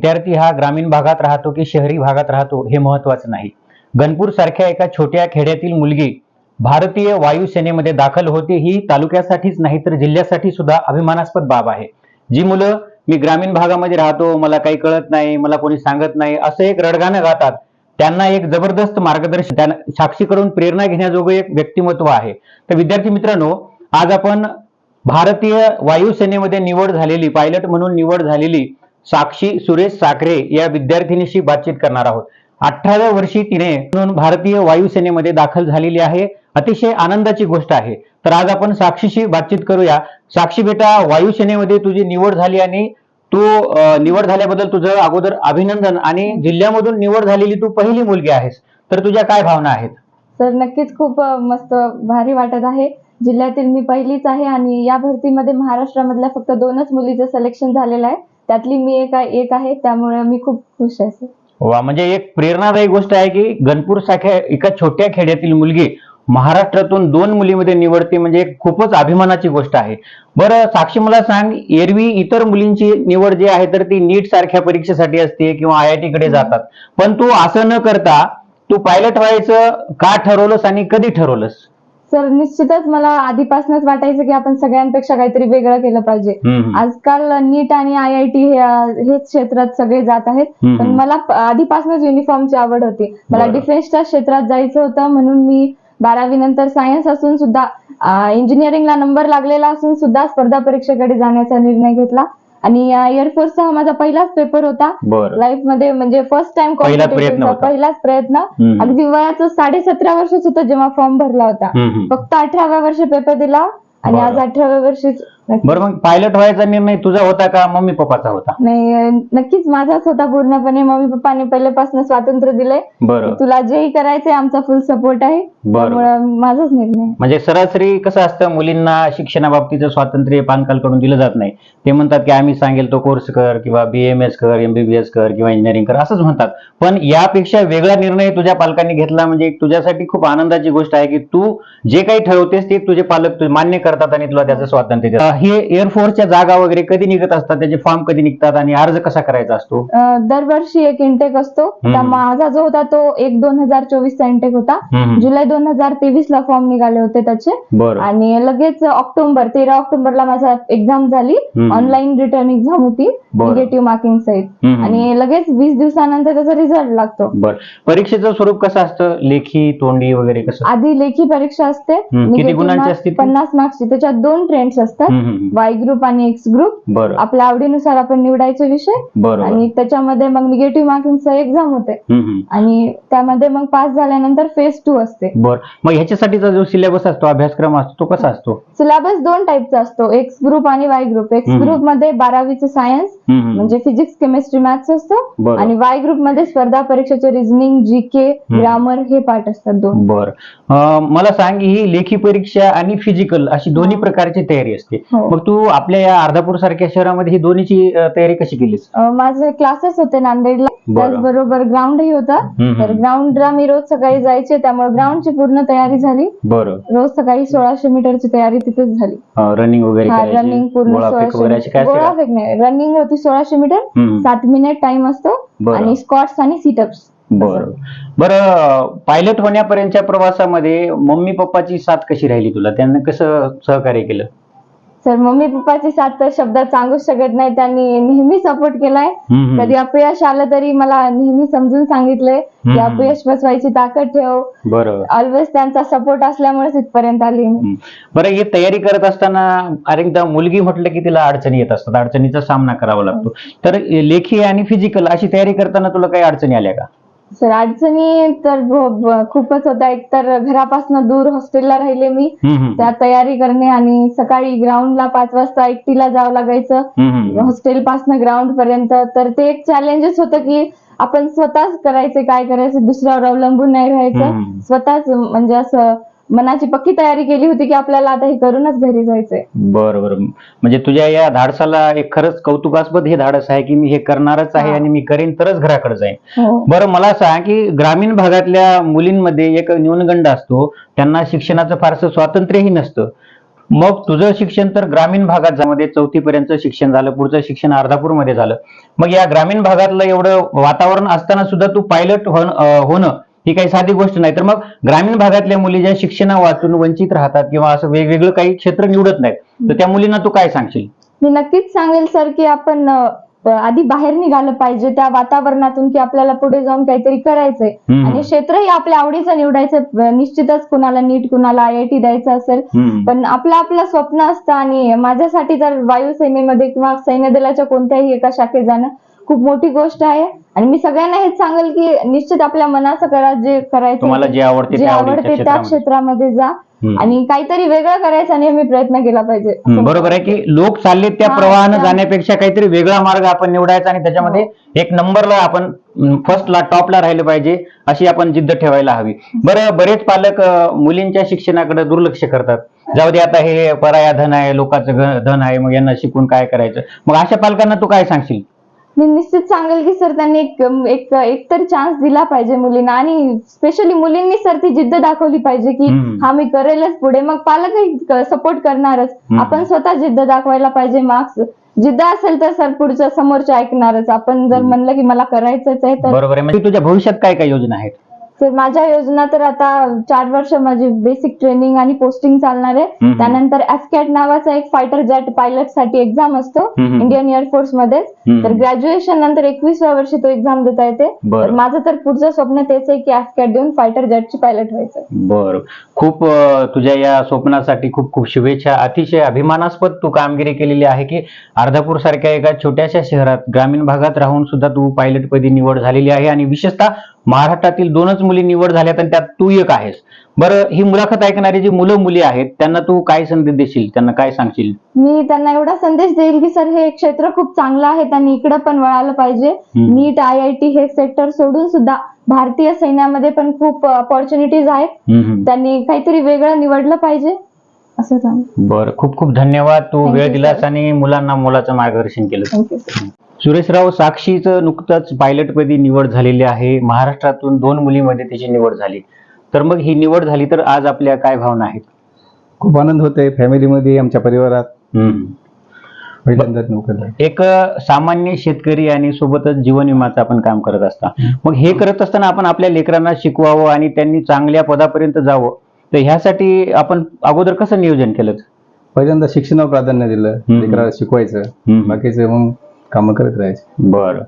विद्यार्थी हा ग्रामीण भागात राहतो की शहरी भागात राहतो हे महत्वाचं नाही. गणपूर सारख्या एका छोट्या खेड्यातील मुलगी भारतीय वायुसेनेमध्ये दाखल होते ही तालुक्यासाठीच नाही तर जिल्ह्यासाठी सुद्धा अभिमानास्पद बाब आहे. जी मुलं मी ग्रामीण भागामध्ये राहतो मला काही कळत नाही मला कोणी सांगत नाही असं एक रडगाणं गातात. त्यांना एक जबरदस्त मार्गदर्शन त्यांना साक्षीकडून प्रेरणा घेण्याजोगं एक व्यक्तिमत्व आहे. तर विद्यार्थी मित्रांनो आज आपण भारतीय वायुसेनेमध्ये निवड झालेली पायलट म्हणून निवड झालेली साक्षी सुरेश साखरे या विद्यार्थिनीशी बातचीत करणार आहोत. अठराव्या वर्षी तिने म्हणून भारतीय वायुसेनेमध्ये दाखल झालेली आहे. अतिशय आनंदाची गोष्ट आहे. तर आज आपण साक्षीशी बातचीत करूया. साक्षी बेटा वायुसेनेमध्ये तुझी निवड झाली आणि तू निवड झाल्याबद्दल तुझं अगोदर अभिनंदन आणि जिल्ह्यामधून निवड झालेली तू पहिली मुलगी आहेस. तर तुझ्या काय भावना आहेत? सर नक्कीच खूप मस्त भारी वाटत आहे. जिल्ह्यातील मी पहिलीच आहे आणि या भरतीमध्ये महाराष्ट्रामधल्या फक्त दोनच मुलीचं सिलेक्शन झालेलं आहे. त्यातली मी एक आहे- एक आहे त्यामुळे मी खूप खुश आहे सर वा म्हणजे एक प्रेरणादायी गोष्ट आहे की गणपूर सारख्या एका छोट्या खेड्यातील मुलगी महाराष्ट्रातून दोन मुलीमध्ये निवडते म्हणजे एक खूपच अभिमानाची गोष्ट आहे. बरं साक्षी मला सांग एरवी इतर मुलींची निवड जी आहे तर ती नीट सारख्या परीक्षेसाठी असते किंवा आय आय टी कडे जातात. पण तू असं न करता तू पायलट व्हायचं का ठरवलंस आणि कधी ठरवलंस? सर निश्चितच मला आधीपासूनच वाटायचं की आपण सगळ्यांपेक्षा काहीतरी वेगळं केलं पाहिजे. आजकाल नीट आणि आय आय टी हेच क्षेत्रात सगळे जात आहेत. पण मला आधीपासूनच युनिफॉर्मची आवड होती मला. डिफेन्सच्या क्षेत्रात जायचं होतं म्हणून मी बारावी नंतर सायन्स असून सुद्धा इंजिनिअरिंगला नंबर लागलेला असून सुद्धा स्पर्धा परीक्षेकडे जाण्याचा निर्णय घेतला आणि एअरफोर्सचा हा माझा पहिलाच पेपर होता लाईफमध्ये म्हणजे फर्स्ट टाइम होता. पहिलाच प्रयत्न. अगदी वयाचं साडे सतरा वर्षच होतं जेव्हा फॉर्म भरला होता. फक्त अठराव्या वर्षी पेपर दिला आणि आज. अठराव्या वर्षीच बरं मग पायलट व्हायचा निर्णय तुझा होता का? मम्मी पप्पाचा होता? नाही अं, नक्कीच माझाच होता पूर्णपणे. मम्मी पप्पाने पहिल्यापासून स्वातंत्र्य दिलंय. बरं. तुला जेही करायचंय आमचा फुल सपोर्ट आहे. बरं. त्यामुळे माझाच निर्णय आहे. म्हणजे सरासरी कसं असतं मुलींना शिक्षणाबाबतीचं स्वातंत्र्य पालकांकडून दिलं जात नाही. ते म्हणतात की आम्ही सांगेल तो कोर्स कर किंवा बी एम एस कर एमबीबीएस कर किंवा इंजिनिअरिंग कर असंच म्हणतात. पण यापेक्षा वेगळा निर्णय तुझ्या पालकांनी घेतला म्हणजे तुझ्यासाठी खूप आनंदाची गोष्ट आहे की तू जे काही ठरवतेस ते तुझे पालक तुझे मान्य करतात आणि तुला त्याचं स्वातंत्र्य देतात. हे एअरफोर्सच्या जागा वगैरे कधी निघत असतात? त्याचे फॉर्म कधी निघतात आणि अर्ज कसा करायचा असतो? अं, दरवर्षी एक इंटेक असतो. त्या माझा जो होता तो एक दोन हजार चोवीसचा इंटेक होता. हम्म. जुलै दोन हजार तेवीस ला फॉर्म निघाले होते त्याचे. बरं. आणि लगेच ऑक्टोबर तेरा ऑक्टोबरला माझा एक्झाम झाली. हम्म. ऑनलाईन रिटर्न एक्झाम होती. बरं. निगेटिव्ह मार्किंग सहित. हम्म. आणि लगेच वीस दिवसानंतर त्याचा रिझल्ट लागतो. बर. परीक्षेचं स्वरूप कसं असतं? लेखी तोंडी वगैरे कसं? आधी लेखी परीक्षा असते. किती Negative गुणांची mark असते ती? पन्नास मार्क्सची त्याच्यात दोन ट्रेंड्स असतात. हम्म, वाय ग्रुप आणि एक्स ग्रुप आपल्या आवडीनुसार आपण निवडायचे विषय. आणि त्याच्यामध्ये मग निगेटिव्ह मार्किंगचा एक्झाम होते. आणि त्यामध्ये मग पास झाल्यानंतर फेज टू असते. बर. मग ह्याच्यासाठीचा जो सिलेबस असतो अभ्यासक्रम असतो तो कसा असतो? सिलेबस दोन टाईपचा असतो. एक्स ग्रुप आणि वाय ग्रुप एक्स. ग्रुपमध्ये बारावीचं सायन्स. म्हणजे फिजिक्स केमिस्ट्री मॅथ्स असतो. आणि वाय ग्रुपमध्ये स्पर्धा परीक्षेचे रिझनिंग जी के ग्रामर हे पार्ट असतात दोन. बर. मला सांग ही लेखी परीक्षा आणि फिजिकल अशी दोन्ही. प्रकारची तयारी असते. हो. मग तू आपल्या या अर्धापूर सारख्या शहरामध्ये ही दोन्हीची अं, तयारी कशी केलीस? अं, माझे क्लासेस होते नांदेडला. बरं. त्याचबरोबर ग्राउंडही होता. हम्म, तर हम्म. ग्राउंडला मी रोज सकाळी जायचे त्यामुळे ग्राउंडची पूर्ण तयारी झाली. बरं. रोज सकाळी सोळाशे मीटरची तयारी तिथेच झाली. रनिंग वगैरे हा करायची, रनिंग पूर्ण गोळाफेक वगैरे अशी सोळाशे काय गोळा असते फेक नाही. रनिंग होती सोळाशे मीटर? हम्म, सात मिनिट टाइम असतो. बरं. आणि स्कॉट्स आणि सिटअप्स बरं. बरं पायलट होण्यापर्यंतच्या प्रवासामध्ये मम्मी पप्पाची साथ कशी राहिली तुला? त्यांना कसं सहकार्य केलं? सर मम्मी पप्पाची साथ तर शब्दात सांगूच शकत नाही त्यांनी नेहमी सपोर्ट केलाय हम्म. कधी अपयश आलं तरी मला नेहमी समजून सांगितलंय की हम्म. अपयश बसवायची ताकद ठेव बरोबर ऑलवेज त्यांचा सपोर्ट असल्यामुळेच इथपर्यंत आली मी. हम्म. बरं ही तयारी करत असताना अनेकदा मुलगी म्हटलं की तिला अडचणी येत असतात अडचणीचा सामना करावा लागतो तर लेखी आणि फिजिकल अशी तयारी करताना तुला काही अडचणी आल्या का सर अडचणी तर खूपच होत्या एकतर घरापासून दूर हॉस्टेलला राहिले मी हम्म. त्या तयारी करणे आणि सकाळी ग्राउंडला पाच वाजता एकटीला जावं लागायचं हम्म, हम्म. हॉस्टेल पासून ग्राउंड पर्यंत तर ते एक चॅलेंजच होतं की आपण स्वतःच करायचे काय करायचं दुसऱ्यावर अवलंबून नाही राहायचं हम्म. स्वतःच म्हणजे असं मनाची पक्की तयारी केली होती की आपल्याला आता हे करूनच घरी जायचंय. बरं बरं. म्हणजे तुझ्या या धाडसाला एक खरंच कौतुकास्पद हे धाडस आहे की मी हे करणारच आहे हा. आणि मी करेन तरच घराकडे जाईन. हो. बरं मला सांग की ग्रामीण भागातल्या मुलींमध्ये एक न्यूनगंड असतो त्यांना शिक्षणाचं फारसं स्वातंत्र्यही नसतं. मग तुझं शिक्षण तर ग्रामीण भागात ज्यामध्ये चौथी पर्यंत शिक्षण झालं पुढचं शिक्षण अर्धापूरमध्ये झालं. मग या ग्रामीण भागातलं एवढं वातावरण असताना सुद्धा तू पायलट होणं ही काही साधी गोष्ट नाही. तर मग ग्रामीण भागातल्या मुली ज्या शिक्षणा वाचून वंचित राहतात किंवा असं वेगवेगळं काही क्षेत्र निवडत नाहीत तर त्या मुलींना तू काय सांगशील? मी नक्कीच सांगेल सर की आपण आधी बाहेर निघालं पाहिजे त्या वातावरणातून की आपल्याला पुढे जाऊन काहीतरी करायचंय. आणि क्षेत्रही आपल्या आवडीचं निवडायचं निश्चितच कुणाला नीट कुणाला आय आय टी द्यायचं असेल. पण आपलं आपलं स्वप्न असतं आणि माझ्यासाठी तर वायुसेनेमध्ये किंवा सैन्य दलाच्या कोणत्याही एका शाखेत जाणं खूप मोठी गोष्ट आहे. आणि मी सगळ्यांना हेच सांगेल की निश्चित आपल्या मनाचं करा जे करायचं तुम्हाला जे आवडते जे त्या आवडते त्या क्षेत्रामध्ये. जा. आणि काहीतरी वेगळं करायचा नेहमी प्रयत्न केला पाहिजे. बरोबर आहे की लोक चालले त्या हा, प्रवाहानं जाण्यापेक्षा काहीतरी वेगळा मार्ग आपण निवडायचा आणि त्याच्यामध्ये एक नंबरला आपण फर्स्टला टॉपला राहिलं पाहिजे अशी आपण जिद्द ठेवायला हवी. बरं बरेच पालक मुलींच्या शिक्षणाकडे दुर्लक्ष करतात. जाऊ दे आता हे पराया धन आहे लोकांचं धन आहे मग यांना शिकून काय करायचं? मग अशा पालकांना तू काय सांगशील? मी निश्चित सांगेल की सर त्यांनी एक एक एक तर चान्स दिला पाहिजे मुलींना आणि स्पेशली मुलींनी सर ती जिद्द दाखवली पाहिजे की. हा मी करेलच पुढे. मग पालकही सपोर्ट करणारच. आपण स्वतः जिद्द दाखवायला पाहिजे मार्क्स जिद्द असेल तर सर पुढचं समोरचे ऐकणारच. आपण जर म्हणलं की मला करायचंच आहे तर बरोबर आहे. म्हणजे तुझ्या भविष्यात काय काय योजना आहेत? तर माझ्या योजना तर आता चार वर्ष माझी बेसिक ट्रेनिंग आणि पोस्टिंग चालणार आहे. त्यानंतर एफकॅट नावाचा एक फायटर जेट पायलटसाठी एक्झाम असतो. इंडियन एअरफोर्समध्ये. तर ग्रॅज्युएशन नंतर एकवीसव्या वर्षी तो एक्झाम देता येते. तर माझं तर पुढचं स्वप्न तेच आहे की एफकॅट देऊन फायटर जेटची पायलट व्हायचं बर खूप तुझ्या या स्वप्नासाठी खूप खूप शुभेच्छा अतिशय अभिमानास्पद तू कामगिरी केलेली आहे की अर्धापूर सारख्या एका छोट्याशा शहरात ग्रामीण भागात राहून सुद्धा तू पायलट पदी निवड झालेली आहे आणि विशेषतः महाराष्ट्रातील दोनच मुली निवड झाल्यात आणि त्यात तू एक आहेस. बरं ही मुलाखत ऐकणारी जी मुलं मुली आहेत त्यांना तू काय संदेश देशील? त्यांना काय सांगशील? मी त्यांना एवढा संदेश देईल की सर हे क्षेत्र खूप चांगलं आहे त्यांनी इकडं पण वळालं पाहिजे. हम्म. नीट आय आय टी हे सेक्टर सोडून सुद्धा भारतीय सैन्यामध्ये पण खूप ऑपॉर्च्युनिटीज आहेत. हम्म. त्यांनी काहीतरी वेगळं निवडलं पाहिजे. असं सांग बरं खूप खूप धन्यवाद. तू Thank वेळ you, दिलास sir. आणि मुलांना मुलाचं मार्गदर्शन केलं थँक्यू सुरेशराव साक्षीचं नुकतंच पायलटपदी निवड झालेली आहे. महाराष्ट्रातून दोन मुलीमध्ये तिची निवड झाली. तर मग ही निवड झाली तर आज आपल्या काय भावना आहेत? खूप आनंद होतोय फॅमिलीमध्ये आमच्या परिवारात. पहिल्यांदाच नोकरी लागली. एक सामान्य शेतकरी आणि सोबतच जीवन विमाचं आपण काम करत असता. मग हे करत असताना आपण आपल्या लेकरांना शिकवावं आणि त्यांनी चांगल्या पदापर्यंत जावं. तर ह्यासाठी आपण अगोदर कसं नियोजन केलं? पहिल्यांदा शिक्षणावर प्राधान्य दिलं. लेकराला शिकवायचं. बाकीचं मग कामं करत राहायचं. बरं.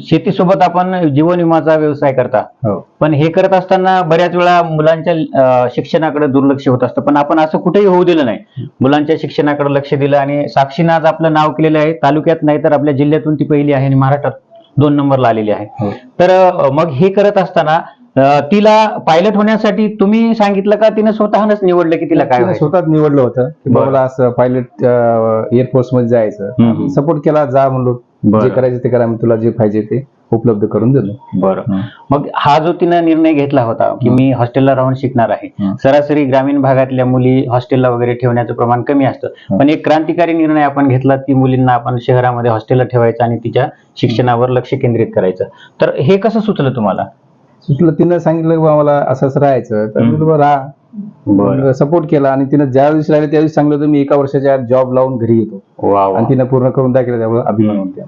शेतीसोबत आपण जीवन विमाचा व्यवसाय करता. हो. पण हे करत असताना बऱ्याच वेळा मुलांच्या अ, शिक्षणाकडे दुर्लक्ष होत असतं. पण आपण असं कुठेही होऊ दिलं नाही. मुलांच्या शिक्षणाकडे लक्ष दिलं आणि साक्षीनं आज आपलं नाव केलेलं आहे. तालुक्यात नाही तर आपल्या जिल्ह्यातून ती पहिली आहे आणि महाराष्ट्रात दोन नंबरला आलेली आहे. हो. तर अ, मग हे करत असताना तिला पायलट होण्यासाठी तुम्ही सांगितलं का तिनं स्वतःनच निवडलं की तिला काय? स्वतःच निवडलं होतं की. बाबा असं पायलट एअरफोर्समध्ये. जायचं सपोर्ट केला जा म्हणलो. जे करायचं ते करा मी तुला जे पाहिजे ते उपलब्ध करून दिलं बरं मग हा जो तिनं निर्णय घेतला होता की मी हॉस्टेलला राहून शिकणार आहे. सरासरी ग्रामीण भागातल्या मुली हॉस्टेलला वगैरे ठेवण्याचं प्रमाण कमी असतं. पण एक क्रांतिकारी निर्णय आपण घेतला की मुलींना आपण शहरामध्ये हॉस्टेलला ठेवायचं आणि तिच्या शिक्षणावर लक्ष केंद्रित करायचं तर हे कसं सुचलं तुम्हाला सुटलं तिनं सांगितलं की बा मला असं असं राहायचं. तर. मी बरं. राहा सपोर्ट केला. आणि तिनं ज्या दिवशी राहिले त्या दिवशी सांगलं होतं मी एका वर्षाच्या जॉब लावून घरी येतो. आणि तिनं पूर्ण करून दाखवलं त्यामुळे अभिमान होते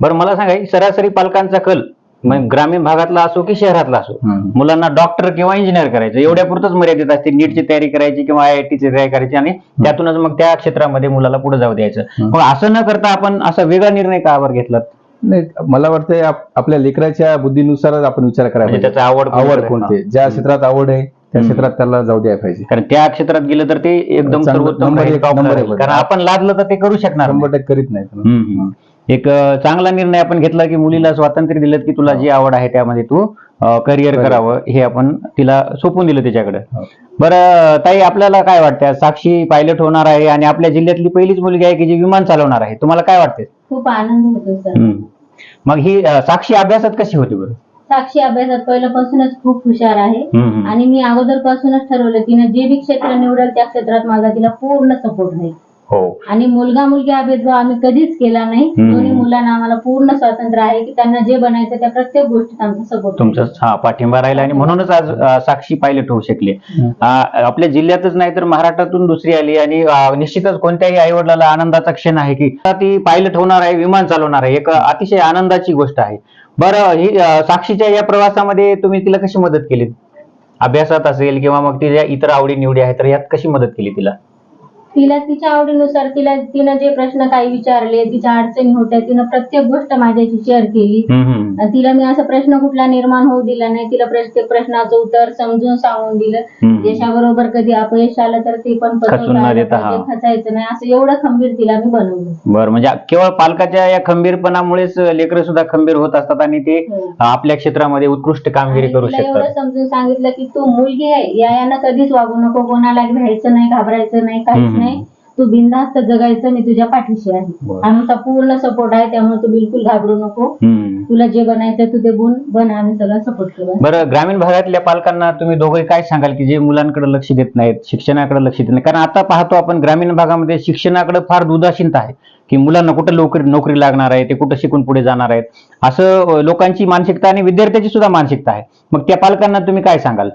बरं मला सांगा सरासरी पालकांचा कल मग ग्रामीण भागातला असो की शहरातला असो. मुलांना डॉक्टर किंवा इंजिनियर करायचं एवढ्या पुरतच मर्यादित असते नीटची तयारी करायची किंवा आय आय टीची तयारी करायची आणि त्यातूनच मग त्या क्षेत्रामध्ये मुलाला पुढे जाऊ द्यायचं. मग असं न करता आपण असा वेगळा निर्णय का बरं घेतला नाही मला वाटतंय आप- आपल्या लेकराच्या बुद्धीनुसारच आपण विचार करायला म्हणजे. त्याचा आवड आवड कोणते ज्या क्षेत्रात आवड आहे त्या. क्षेत्रात त्याला जाऊ द्यायला पाहिजे कारण त्या क्षेत्रात गेलं तर ते एकदम सर्वोत्तम कारण. आपण लादलं तर ते करू शकणार नाही. शंभर टक्के करीत नाही. एक चांगला निर्णय आपण घेतला की मुलीला स्वातंत्र्य दिलं की तुला जी आवड आहे त्यामध्ये तू करिअर. करावं हे आपण तिला सोपून दिलं त्याच्याकडे. बरं ताई आपल्याला काय वाटतं साक्षी पायलट होणार आहे आणि आपल्या जिल्ह्यातली पहिलीच मुलगी आहे की जी विमान चालवणार आहे तुम्हाला काय वाटते खूप आनंद होतो. मग ही अं, साक्षी अभ्यासात कशी होती बरं? साक्षी अभ्यासात पहिल्यापासूनच खूप हुशार आहे. हम्म. आणि मी अगोदरपासूनच ठरवलं तिने जे बी क्षेत्र निवडेल त्या क्षेत्रात माझा तिला पूर्ण सपोर्ट राहील हो. आणि मुलगा मुलगी हा भेदभाव आम्ही कधीच केला नाही. दोन्ही मुलांना आम्हाला पूर्ण स्वातंत्र्य आहे की त्यांना जे बनायचं त्या प्रत्येक गोष्टीत आमचा सपोर्ट तुमचा हा पाठिंबा राहिला आणि म्हणूनच आज अ, साक्षी पायलट होऊ शकले. आपल्या जिल्ह्यातच नाही तर महाराष्ट्रातून दुसरी आली आणि निश्चितच कोणत्याही आई वडिलाला आनंदाचा क्षण आहे की आता ती पायलट होणार आहे विमान चालवणार आहे. एक अतिशय आनंदाची गोष्ट आहे. बरं ही अ, साक्षीच्या या प्रवासामध्ये तुम्ही तिला कशी मदत केली? अभ्यासात असेल किंवा मग तिच्या इतर आवडी निवडी आहेत तर यात कशी मदत केली तिला? तिला तिच्या आवडीनुसार तिला तिनं जे प्रश्न काही विचारले तिच्या अडचणी होत्या तिनं प्रत्येक गोष्ट माझ्याशी शेअर केली हम्म, तिला मी असा प्रश्न कुठला निर्माण होऊ दिला नाही तिला प्रत्येक प्रश्नाचं उत्तर समजून सांगून दिलं हम्म. यशाबरोबर कधी अपयश आलं तर ते पण खचून पचवता न आलं देता, हा. पाहिजे, खचायचं नाही असं एवढं खंबीर तिला मी बनवलं बरं म्हणजे केवळ पालकाच्या या खंबीरपणामुळेच लेकरं सुद्धा खंबीर होत असतात आणि ते हो. आपल्या क्षेत्रामध्ये उत्कृष्ट कामगिरी करू तिला एवढं शकतात समजून सांगितलं की तू मुलगी आहे या यानं कधीच वागू नको कोणाला भ्यायचं नाही घाबरायचं नाही काहीच हम्म. नाही तू बिनधास्त जगायचं मी तुझ्या पाठीशी आहे. आमचा पूर्ण सपोर्ट आहे त्यामुळे तू बिलकुल घाबरू नको. तुला जे बनायचं तू ते बन बन आम्ही सगळं सपोर्ट केलं बरं ग्रामीण भागातल्या पालकांना तुम्ही दोघे काय सांगाल की जे मुलांकडे लक्ष देत नाहीत शिक्षणाकडे लक्ष देत नाही कारण आता पाहतो आपण ग्रामीण भागामध्ये शिक्षणाकडे फार दुदाशीनता आहे की मुलांना कुठं नोकरी नोकरी लागणार आहे ते कुठं शिकून पुढे जाणार आहेत? असं लोकांची मानसिकता आणि विद्यार्थ्याची सुद्धा मानसिकता आहे. मग त्या पालकांना तुम्ही काय सांगाल?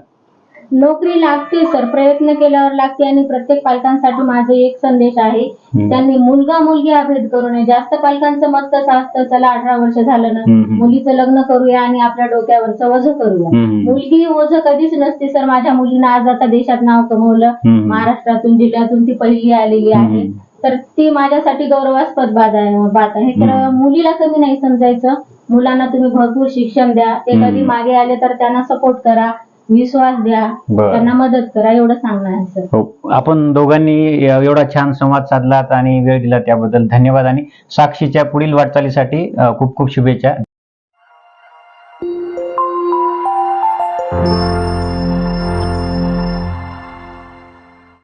नोकरी लागते सर प्रयत्न केल्यावर लागते आणि प्रत्येक पालकांसाठी माझा एक संदेश आहे. त्यांनी मुलगा मुलगी हा भेद करू नये जास्त पालकांचं मत कसं असतं चला अठरा वर्ष झालं ना. मुलीचं लग्न करूया आणि आपल्या डोक्यावरचं वज करूया. मुलगी ओझ कधीच नसते सर माझ्या मुलीनं आज आता देशात नाव कमवलं. महाराष्ट्रातून जिल्ह्यातून ती पहिली आलेली आहे. तर ती माझ्यासाठी गौरवास्पद बात आहे बात आहे तर. मुलीला कमी नाही समजायचं मुलांना तुम्ही भरपूर शिक्षण द्या ते. कधी मागे आले तर त्यांना सपोर्ट करा विश्वास द्या बरं. त्यांना मदत करा एवढं सांगणं आहे सर हो आपण दोघांनी एवढा छान संवाद साधलात आणि वेळ दिला त्याबद्दल धन्यवाद आणि साक्षीच्या पुढील वाटचालीसाठी अं, खूप खूप शुभेच्छा